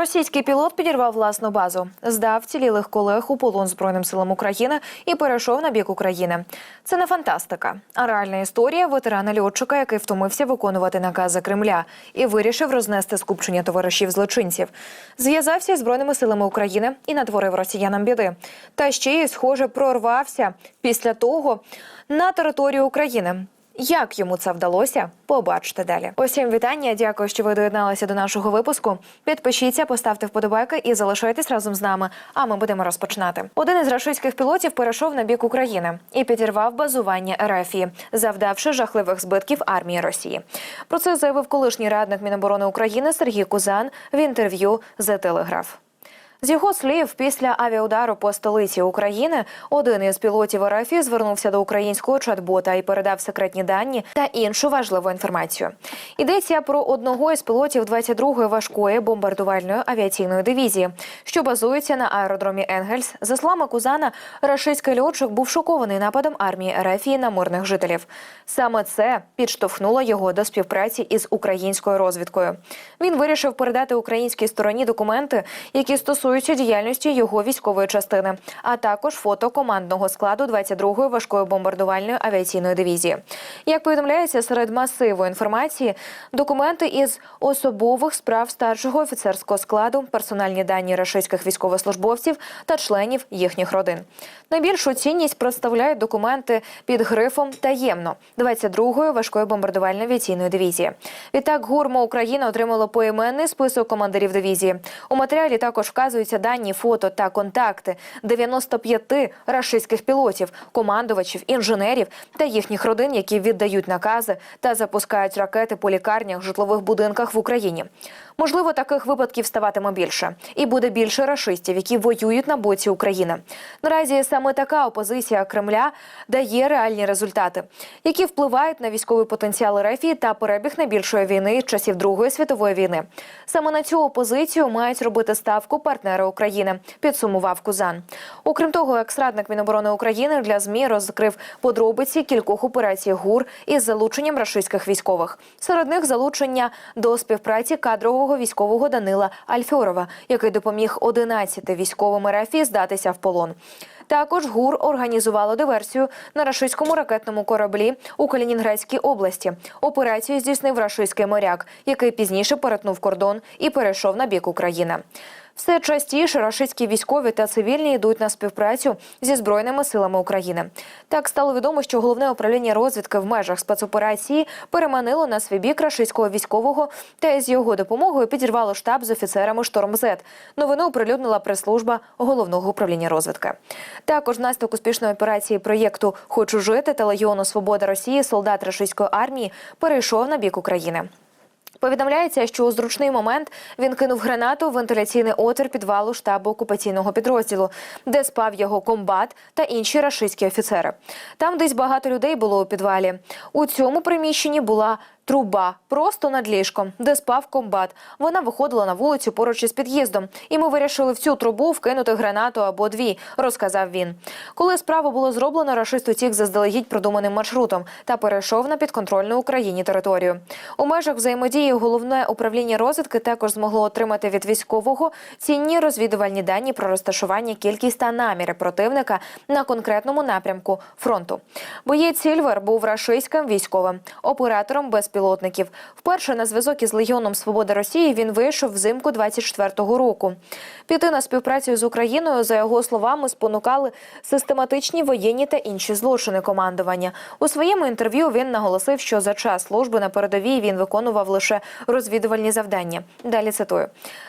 Російський пілот підірвав власну базу, здав цілілих колег у полон збройним силам України і перейшов на бік України. Це не фантастика, а реальна історія ветерана льотчика, який втомився виконувати накази Кремля і вирішив рознести скупчення товаришів злочинців. Зв'язався із збройними силами України і натворив росіянам біди. Та ще й, схоже, прорвався після того на територію України. Як йому це вдалося, побачите далі. Усім вітання. Дякую, що ви доєдналися до нашого випуску. Підпишіться, поставте вподобайки і залишайтесь разом з нами. А ми будемо розпочинати. Один із рашистських пілотів перейшов на бік України і підірвав базування РФІ, завдавши жахливих збитків армії Росії. Про це заявив колишній радник Міноборони України Сергій Кузан в інтерв'ю «The Telegraph». З його слів, після авіаудару по столиці України один із пілотів РФ звернувся до українського чат-бота і передав секретні дані та іншу важливу інформацію. Йдеться про одного із пілотів 22-ї важкої бомбардувальної авіаційної дивізії, що базується на аеродромі Енгельс. За словами Кузана, рашистський льотчик був шокований нападом армії РФ на мирних жителів. Саме це підштовхнуло його до співпраці із українською розвідкою. Він вирішив передати українській стороні документи, які стосуються стосуються діяльності його військової частини, а також фото командного складу 22-ї важкої бомбардувальної авіаційної дивізії. Як повідомляється, серед масиву інформації документи із особових справ старшого офіцерського складу, персональні дані рашистських військовослужбовців та членів їхніх родин. Найбільшу цінність представляють документи під грифом таємно 22-ї важкої бомбардувальної авіаційної дивізії. Відтак гурмо Україна отримала поіменний список командирів дивізії. У матеріалі також вказуються дані, фото та контакти 95 рашистських пілотів, командувачів, інженерів та їхніх родин, які віддають накази та запускають ракети по лікарнях, житлових будинках в Україні. Можливо, таких випадків ставатиме більше, і буде більше рашистів, які воюють на боці України. Наразі саме така опозиція Кремля дає реальні результати, які впливають на військовий потенціал РФ та перебіг найбільшої війни часів Другої світової війни. Саме на цю опозицію мають робити ставку партнери України. Підсумував Кузан. Окрім того, екс-радник Міноборони України для змі розкрив подробиці кількох операцій ГУР із залученням рашистських військових. Серед них залучення до співпраці кадрового військового Данила Альфьорова, який допоміг 11 військовим РФІ здатися в полон. Також ГУР організувало диверсію на рашистському ракетному кораблі у Калінінградській області. Операцію здійснив рашистський моряк, який пізніше перетнув кордон і перейшов на бік України. Все частіше рашистські військові та цивільні йдуть на співпрацю зі збройними силами України. Так стало відомо, що головне управління розвідки в межах спецоперації переманило на свій бік рашистського військового та з його допомогою підірвало штаб з офіцерами «Шторм Зет». Новину оприлюднила прес-служба головного управління розвідки. Також внаслідок успішної операції проєкту Хочу жити та легіону Свобода Росії солдат рашистської армії перейшов на бік України. Повідомляється, що у зручний момент він кинув гранату в вентиляційний отвір підвалу штабу окупаційного підрозділу, де спав його комбат та інші рашистські офіцери. Там десь багато людей було у підвалі. У цьому приміщенні була Труба просто над ліжком, де спав комбат. Вона виходила на вулицю поруч із під'їздом, і ми вирішили в цю трубу вкинути гранату або дві, розказав він. Коли справу було зроблено, рашист утік заздалегідь продуманим маршрутом та перейшов на підконтрольну Україні територію. У межах взаємодії головне управління розвідки також змогло отримати від військового цінні розвідувальні дані про розташування, кількість та наміри противника на конкретному напрямку фронту. Боєць Сільвер був рашистським військовим оператором без безпілотників. Вперше на зв'язок із Легіоном Свобода Росії він вийшов взимку 24-го року. Піти на співпрацю з Україною, за його словами, спонукали систематичні воєнні та інші злочини командування. У своєму інтерв'ю він наголосив, що за час служби на передовій він виконував лише розвідувальні завдання. Далі цитую: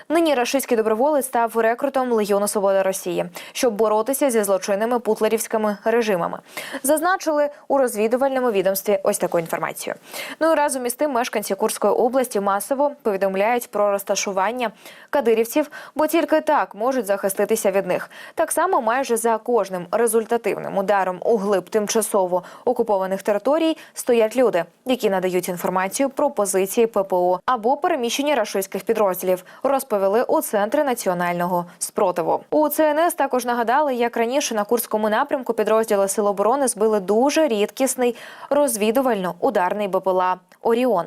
нині рашистський доброволець став рекрутом Легіону Свобода Росії, щоб боротися зі злочинними путлерівськими режимами. Зазначили у розвідувальному відомстві ось таку інформацію. Ну і разом із тим мешканці Курської області масово повідомляють про розташування кадирівців, бо тільки так можуть захиститися від них. Так само майже за кожним результативним ударом у глиб тимчасово окупованих територій стоять люди, які надають інформацію про позиції ППО або переміщення рашистських підрозділів, розповіли у центрі національного спротиву. У ЦНС також нагадали, як раніше на Курському напрямку підрозділи Сил оборони збили дуже рідкісний розвідувально-ударний БПЛА Оріон.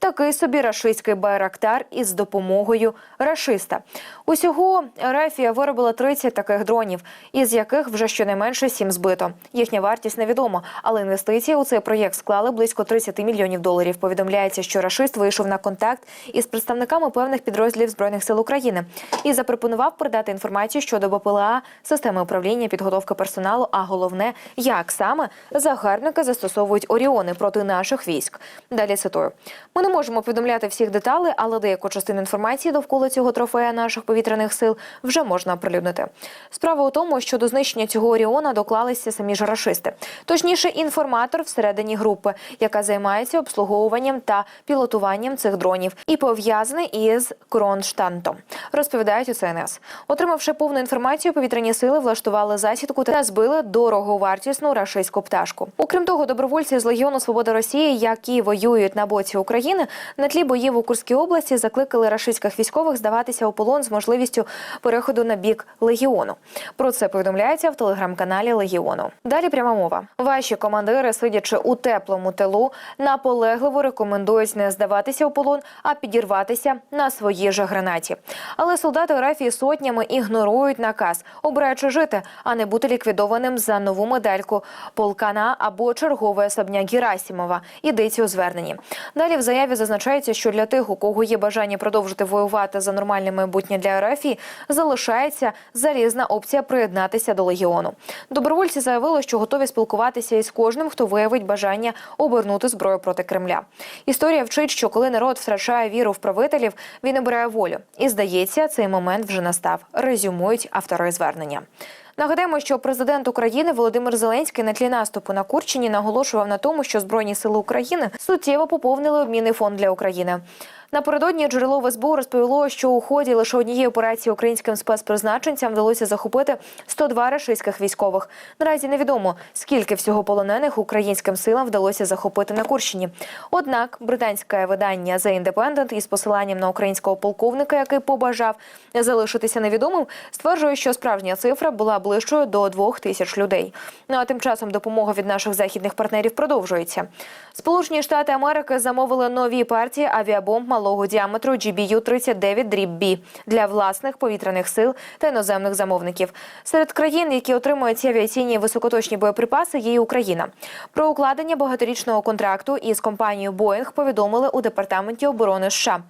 Такий собі рашистський байрактар із допомогою рашиста. Усього Рафія виробила 30 таких дронів, із яких вже щонайменше 7 збито. Їхня вартість невідома, але інвестиції у цей проєкт склали близько 30 мільйонів доларів. Повідомляється, що рашист вийшов на контакт із представниками певних підрозділів збройних сил України і запропонував передати інформацію щодо БПЛА, системи управління, підготовки персоналу. А головне, як саме загарбники застосовують оріони проти наших військ. Далі цитую: ми не можемо повідомляти всіх деталей, але деяку частину інформації довкола цього трофея наших повітряних сил вже можна оприлюднити. Справа у тому, що до знищення цього оріона доклалися самі ж рашисти, точніше, інформатор всередині групи, яка займається обслуговуванням та пілотуванням цих дронів, і пов'язаний із Кронштантом. Розповідають у ЦНС. Отримавши повну інформацію, повітряні сили влаштували засідку та збили дороговартісну рашистську пташку. Окрім того, добровольці з Легіону Свобода Росії, які воюють на боці України, на тлі боїв у Курській області закликали рашистських військових здаватися у полон з можливістю переходу на бік легіону. Про це повідомляється в телеграм-каналі Легіону. Далі пряма мова. Ваші командири, сидячи у теплому тилу, наполегливо рекомендують не здаватися у полон, а підірватися на своїй же гранаті. Але солдати Рафії сотнями ігнорують наказ, обираючи жити, а не бути ліквідованим за нову медальку полкана або черговий особняк Герасімова. Йдеться у зверненні. Далі в заяві зазначається, що для тих, у кого є бажання продовжити воювати за нормальне майбутнє для Рафії, залишається залізна опція приєднатися до легіону. Добровольці заявили, що готові спілкуватися із кожним, хто виявить бажання обернути зброю проти Кремля. Історія вчить, що коли народ втрачає віру в правителів, він обирає волю. І здається, цей момент вже настав. Резюмують автори звернення. Нагадаємо, що президент України Володимир Зеленський на тлі наступу на Курчині наголошував на тому, що збройні сили України суттєво поповнили обмінний фонд для України. Напередодні джерело в розповіло, що у ході лише однієї операції українським спецпризначенцям вдалося захопити 102 рашистських військових. Наразі невідомо скільки всього полонених українським силам вдалося захопити на Курщині. Однак британське видання The Independent із посиланням на українського полковника, який побажав залишитися невідомим, стверджує, що справжня цифра була ближчою до двох тисяч людей. Ну а тим часом допомога від наших західних партнерів продовжується. Сполучені Штати Америки замовили нові партії авіабомб малого діаметру GBU-39 дріб B для власних повітряних сил та іноземних замовників. Серед країн, які отримують ці авіаційні високоточні боєприпаси, є і Україна. Про укладення багаторічного контракту із компанією Боїнг повідомили у департаменті оборони США.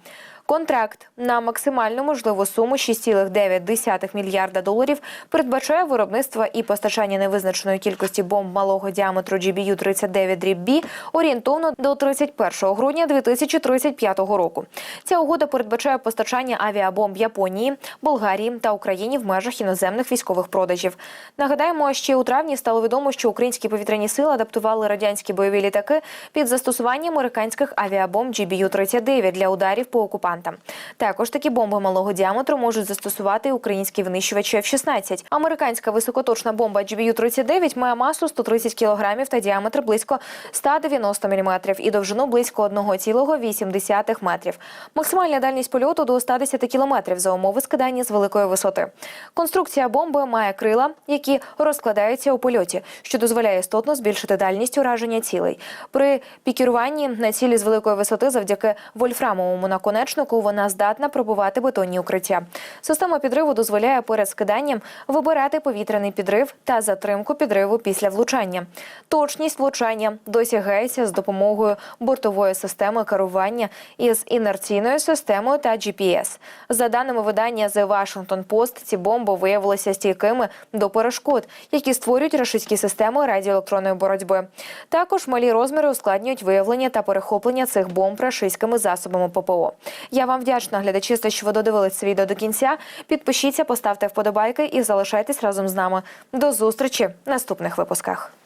Контракт на максимальну можливу суму 6,9 мільярда доларів передбачає виробництво і постачання невизначеної кількості бомб малого діаметру GBU-39 дріб B орієнтовно до 31 грудня 2035 року. Ця угода передбачає постачання авіабомб Японії, Болгарії та Україні в межах іноземних військових продажів. Нагадаємо, ще у травні стало відомо, що українські повітряні сили адаптували радянські бойові літаки під застосування американських авіабомб GBU-39 для ударів по окупантам. Також такі бомби малого діаметру можуть застосувати українські винищувачі F-16. Американська високоточна бомба GBU-39 має масу 130 кг та діаметр близько 190 мм і довжину близько 1,8 метрів. Максимальна дальність польоту до 110 км за умови скидання з великої висоти. Конструкція бомби має крила, які розкладаються у польоті, що дозволяє істотно збільшити дальність ураження цілей. При пікіруванні на цілі з великої висоти завдяки вольфрамовому наконечнику вона здатна пробувати бетонні укриття. Система підриву дозволяє перед скиданням вибирати повітряний підрив та затримку підриву після влучання. Точність влучання досягається з допомогою бортової системи керування із інерційною системою та GPS. За даними видання The Washington Post, ці бомби виявилися стійкими до перешкод, які створюють рашистські системи радіоелектронної боротьби. Також малі розміри ускладнюють виявлення та перехоплення цих бомб рашистськими засобами ППО. Я вам вдячна, глядачі, за що ви додивились це відео до кінця. Підпишіться, поставте вподобайки і залишайтесь разом з нами. До зустрічі в наступних випусках.